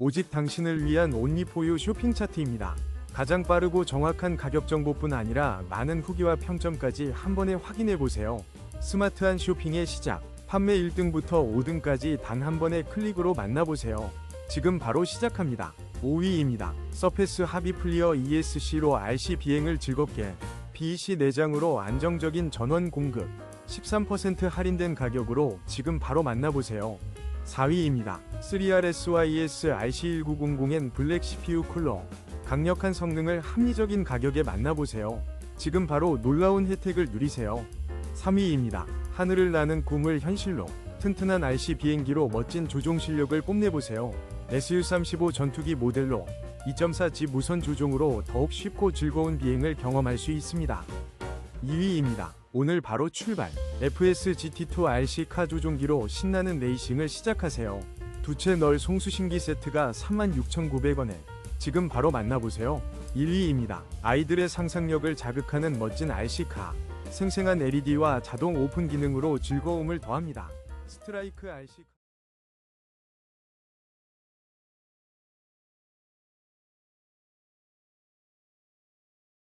오직 당신을 위한 온리포유 쇼핑 차트입니다. 가장 빠르고 정확한 가격 정보뿐 아니라 많은 후기와 평점까지 한 번에 확인해 보세요. 스마트한 쇼핑의 시작. 판매 1등부터 5등까지 단 한 번의 클릭으로 만나보세요. 지금 바로 시작합니다. 5위입니다. 서페스 하비 플리어 ESC로 RC 비행을 즐겁게 BEC 내장으로 안정적인 전원 공급 13% 할인된 가격으로 지금 바로 만나보세요. 4위입니다. 3RSYS RC1900N 블랙 CPU 쿨러 강력한 성능을 합리적인 가격에 만나보세요. 지금 바로 놀라운 혜택을 누리세요. 3위입니다. 하늘을 나는 꿈을 현실로 튼튼한 RC 비행기로 멋진 조종 실력을 뽐내보세요. SU-35 전투기 모델로 2.4G 무선 조종으로 더욱 쉽고 즐거운 비행을 경험할 수 있습니다. 2위입니다. 오늘 바로 출발. FS GT2 RC 카 조종기로 신나는 레이싱을 시작하세요. 두 채 널 송수신기 세트가 36,900원에 지금 바로 만나보세요. 1위입니다. 아이들의 상상력을 자극하는 멋진 RC카. 생생한 LED와 자동 오픈 기능으로 즐거움을 더합니다. 스트라이크 RC